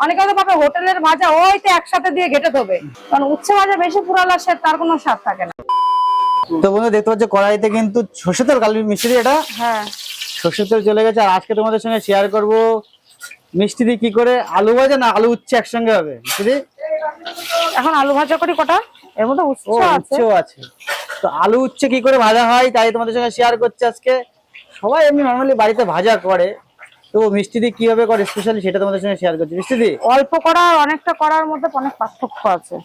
অনেকে হয়তো পাবে হোটেলের ভাজা ওই তো একসাথে দিয়ে ঘেটে দেবে কারণ উচ্ছে ভাজা বেশি পুরালা সে তার কোনো স্বাদ থাকে না। তো বন্ধু দেখতে পাচ্ছ কড়াইতে কিন্তু সর্ষে তেল কালি মিষ্টি দিয়ে এটা। হ্যাঁ। সর্ষের তেল চলে গেছে আর আজকে তোমাদের সঙ্গে শেয়ার করব মিষ্টি দিয়ে কি করে আলু ভাজা না আলু উচ্ছে একসঙ্গে হবে মিষ্টি? এখন আলু ভাজা করি কটা? এর মধ্যে উচ্ছে আছে। তো আলু উচ্ছে কি করে ভাজা হয় তাই তোমাদের সঙ্গে শেয়ার করছি আজকে। সবাই এমনি নর্মালি বাড়িতে ভাজা করে তো মিষ্টি দিয়ে কীভাবে করে স্পেশালি সেটা তোমাদের সঙ্গে শেয়ার করছি। মিষ্টি দি অল্প করা আর অনেকটা করার মধ্যে অনেক পার্থক্য আছে।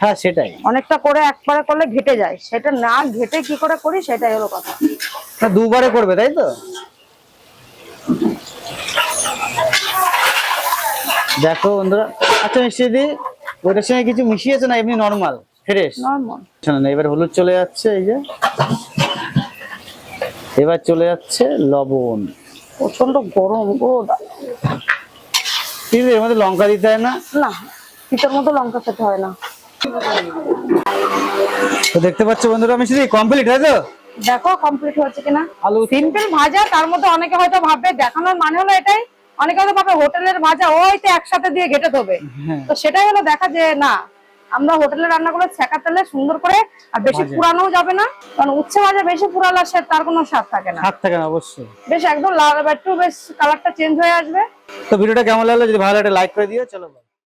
হ্যাঁ সেটাই। অনেকটা করে একবারে করলে ঘেটে যায়। সেটা না ঘেটে কি করে করি সেটাই হলো কথা। তা দুবারে করবে তাই তো? দেখো বন্ধুরা আচ্ছা মিষ্টি দি ওইটার সঙ্গে কিছু মিশিয়েছে না? এমনি নর্মাল ফ্রেশ নর্মাল না এবার হলুদ চলে যাচ্ছে এই যে। এবার চলে যাচ্ছে লবণ। প্রচণ্ড গরম গো কিন্তু এর মধ্যে লঙ্কা দিতে হয় না? না পিঠার মতো লঙ্কা খেতে হয় না। তো দেখতে পাচ্ছ বন্ধুরা আমি শুধু কমপ্লিট তাই তো দেখো কমপ্লিট হয়েছে কিনা? আলু সিম্পল ভাজা তার মধ্যে অনেকে হয়তো ভাববে দেখানোর মানে হলো এটাই। অনেকে হয়তো ভাবে হোটেলের ভাজা ওই তো একসাথে দিয়ে ঘেটে দেবে হ্যাঁ। তো সেটাই হলো দেখা যে না আমরা হোটেলে রান্না করে ছেঁকা তেলে সুন্দর করে আর বেশি। পুরানো যাবে না কারণ উচ্ছে ভাজা বেশি পুরালা সে তার কোনো স্বাদ থাকে না স্বাদ থাকে না অবশ্যই বেশ একদম লাল একটু বেশ কালারটা চেঞ্জ হয়ে আসবে তো ভিডিওটা কেমন লাগল যদি ভালো লাগে লাইক করে দিও চলো.